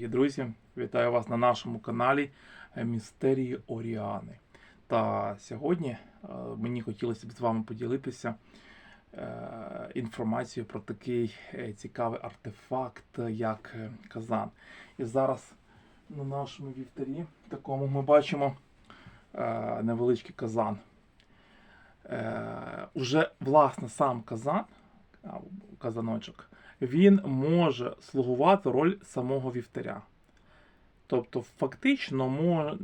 Друзі, вітаю вас на нашому каналі е, Містерії Оріани. Та сьогодні е, мені хотілося б з вами поділитися е, інформацією про такий цікавий артефакт, як казан. І зараз на нашому вівтарі такому ми бачимо невеличкий казан. Уже власне сам казан, казаночок, він може слугувати роль самого вівтаря. Тобто, фактично, мо-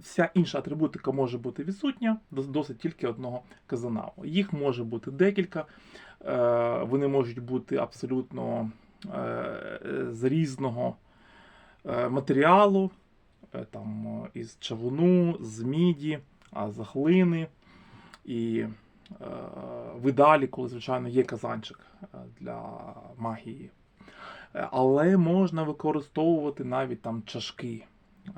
вся інша атрибутика може бути відсутня, досить тільки одного казана. Їх може бути декілька, е, вони можуть бути абсолютно е, з різного е, матеріалу, там, із чавуну, з міді, а з глини. І в ідеалі, коли, звичайно, є казанчик е, для магії. Е, Але можна використовувати навіть там чашки, е,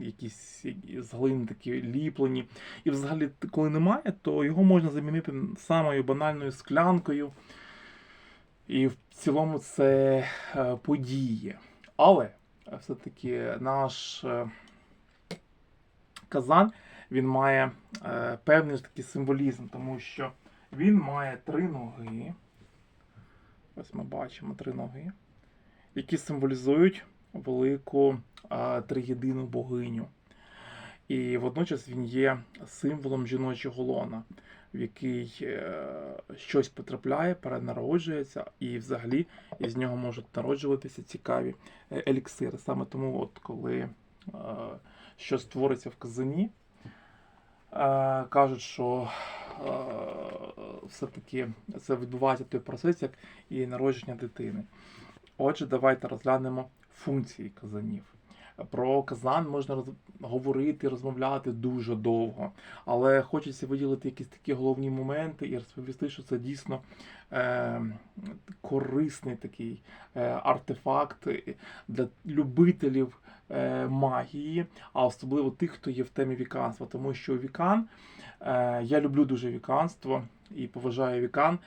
якісь з глини такі ліплені. І взагалі, коли немає, то його можна замінити самою банальною склянкою. І в цілому це подіє. Але все-таки наш казан він має е, певний ж такий символізм, тому що він має три ноги. Ось ми бачимо три ноги, які символізують велику е, триєдину богиню. І водночас він є символом жіночого лона, в який е, щось потрапляє, перенароджується, і взагалі із нього можуть народжуватися цікаві е, еліксири. Саме тому, от коли е, щось твориться в казані, кажуть, що е, все-таки це відбувається той процес, як і народження дитини. Отже, давайте розглянемо функції казанів. Про казан можна роз... говорити, розмовляти дуже довго, але хочеться виділити якісь такі головні моменти і розповісти, що це дійсно е, корисний такий е, артефакт для любителів е, магії, а особливо тих, хто є в темі віканства. Тому що вікан, я люблю дуже віканство і поважаю вікан,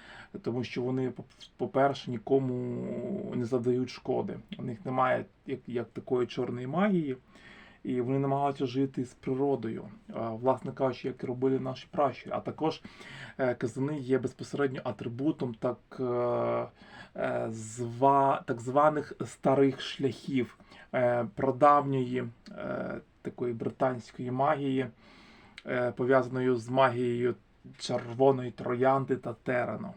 тому що вони, по- по-перше, нікому не завдають шкоди. У них немає як, як такої чорної магії, і вони намагаються жити з природою, власне кажучи, як і робили наші пращури. А також е, казани є безпосередньо атрибутом так, е, е, зва, так званих старих шляхів е, прадавньої е, такої британської магії, е, пов'язаною з магією червоної троянди та терену.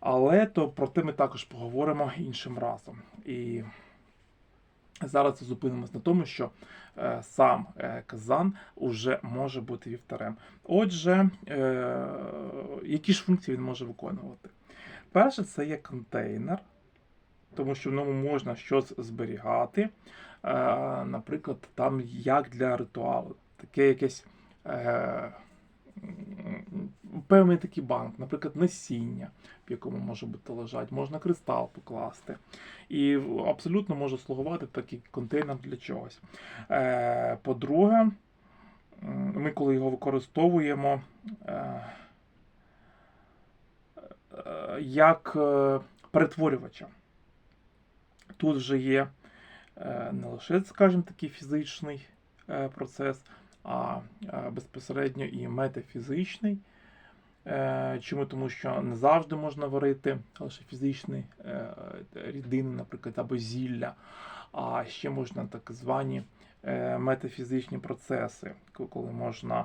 Але то про те ми також поговоримо іншим разом. І зараз зупинимось на тому, що е, сам е, казан уже може бути вівтарем. Отже, е, які ж функції він може виконувати? Перше, це є контейнер, тому що в ньому можна щось зберігати. Е, наприклад, там як для ритуалу, таке якесь. Е, певний такий банк, наприклад, насіння, в якому може бути лежать, можна кристал покласти. І абсолютно може слугувати такий контейнер для чогось. Е, По-друге, ми коли його використовуємо е, як перетворювача. Тут вже є не лише, скажімо, такий фізичний процес, а безпосередньо і метафізичний. Е, Чому? Тому що не завжди можна варити лише фізичні е, рідини, наприклад, або зілля, а ще можна так звані е, метафізичні процеси, коли можна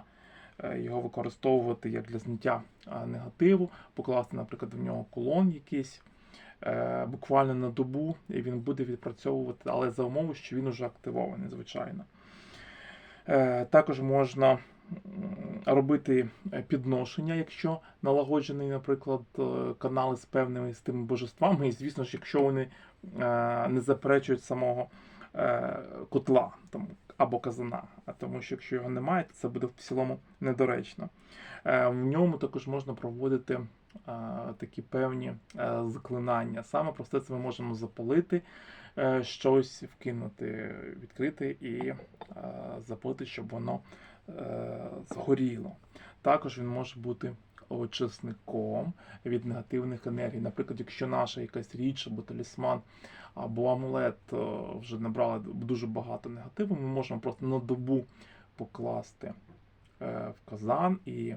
його використовувати як для зняття негативу, покласти, наприклад, в нього колон якийсь. Буквально на добу і він буде відпрацьовувати, але за умови, що він уже активований, звичайно. Е, Також можна робити е, підношення, якщо налагоджений, наприклад, е, канали з певними з тими божествами. І звісно ж, якщо вони не заперечують самого котла або казана. А тому що якщо його немає, то це буде в цілому недоречно. В ньому також можна проводити такі певні заклинання. Саме просте це ми можемо запалити щось, вкинути, відкрити і е, запалити, щоб воно е, згоріло. Також він може бути очисником від негативних енергій. Наприклад, якщо наша якась річ або талісман або амулет е, вже набрали дуже багато негативу, ми можемо просто на добу покласти е, в казан і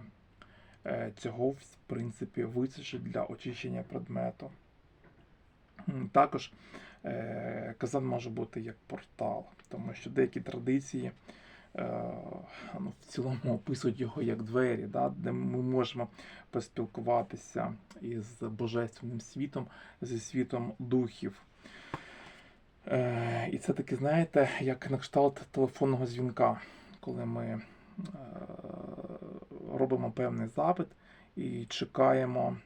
е, цього, в принципі, вистачить для очищення предмету. Також е, казан може бути як портал, тому що деякі традиції е, ну, в цілому описують його як двері, да, де ми можемо поспілкуватися із божественним світом, зі світом духів. Е, і це таки, знаєте, як на кшталт телефонного дзвінка, коли ми е, робимо певний запит і чекаємо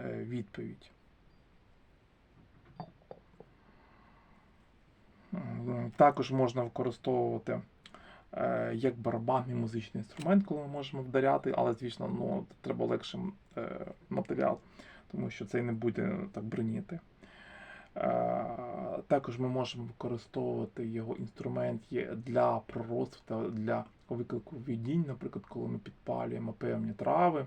е, відповідь. Також можна використовувати е, як барабанний музичний інструмент, коли ми можемо вдаряти, але, звісно, ну, треба легшим е, матеріал, тому що цей не буде так броніти. Е, Також ми можемо використовувати його інструмент для пророцтв та для виклику видінь, наприклад, коли ми підпалюємо певні трави,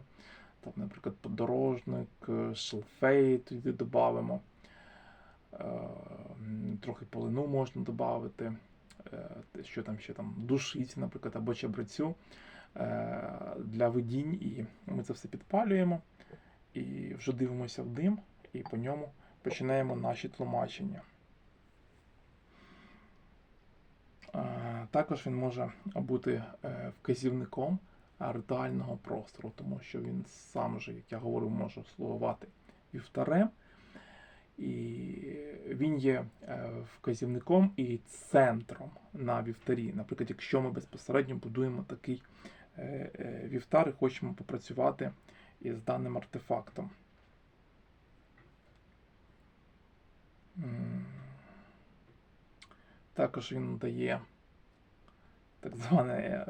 там, наприклад, подорожник, е, шелфей туди додамо. Трохи полину можна додати, що там ще там, душиці, наприклад, або чабрецю е, для видінь. І ми це все підпалюємо і вже дивимося в дим, і по ньому починаємо наші тлумачення. Е, Також він може бути е, вказівником е, ритуального простору, тому що він сам же, як я говорив, може слугувати вівтарем. І він є е, вказівником і центром на вівтарі. Наприклад, якщо ми безпосередньо будуємо такий е, е, вівтар і хочемо попрацювати із даним артефактом. Також він дає так зване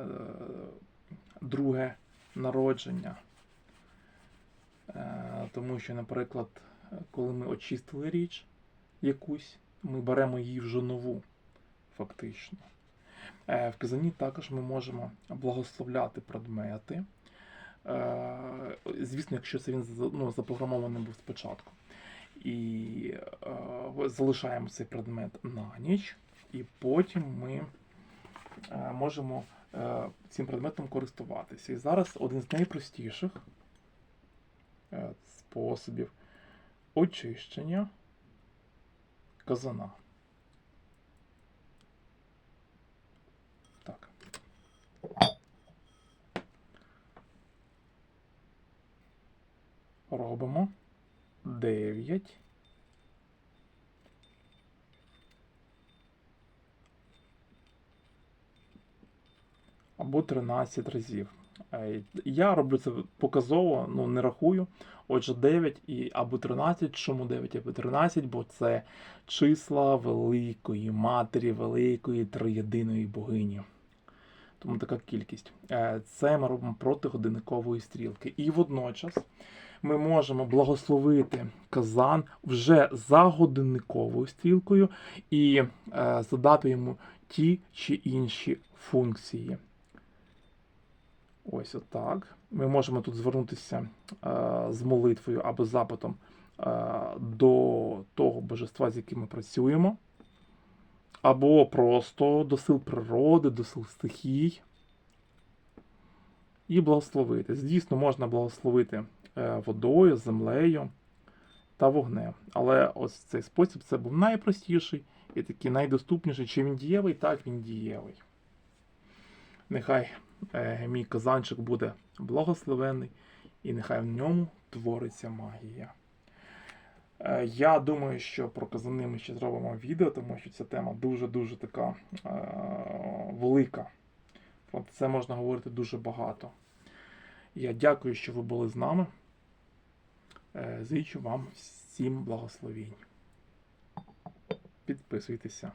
друге народження. Тому що, наприклад, коли ми очистили річ якусь, ми беремо її вже нову, фактично. Е, В казані також ми можемо благословляти предмети. Е, Звісно, якщо це він ну, запрограмований був спочатку. І е, залишаємо цей предмет на ніч, і потім ми можемо цим предметом користуватися. І зараз один з найпростіших способів очищення казана. Так. Робимо 9. Або 13 разів. Е, Я роблю це показово, ну не рахую. Отже, 9 і або 13. Чому 9 або 13? Бо це числа великої матері, великої триєдиної богині. Тому така кількість. Е, Це ми робимо проти годинникової стрілки. І водночас ми можемо благословити казан вже за годинниковою стрілкою і е, задати йому ті чи інші функції. Ось отак. Ми можемо тут звернутися е, з молитвою або запитом е, до того божества, з яким ми працюємо, або просто до сил природи, до сил стихій. І благословити. Звісно, можна благословити е, водою, землею та вогнем. Але ось цей спосіб це був найпростіший і такий найдоступніший. Чи він дієвий, так він дієвий. Нехай мій казанчик буде благословений, і нехай в ньому твориться магія. Е, я думаю, що про казани ми ще зробимо відео, тому що ця тема дуже-дуже така е, велика. Про це можна говорити дуже багато. Я дякую, що ви були з нами. Е, Зичу вам всім благословінь. Підписуйтеся.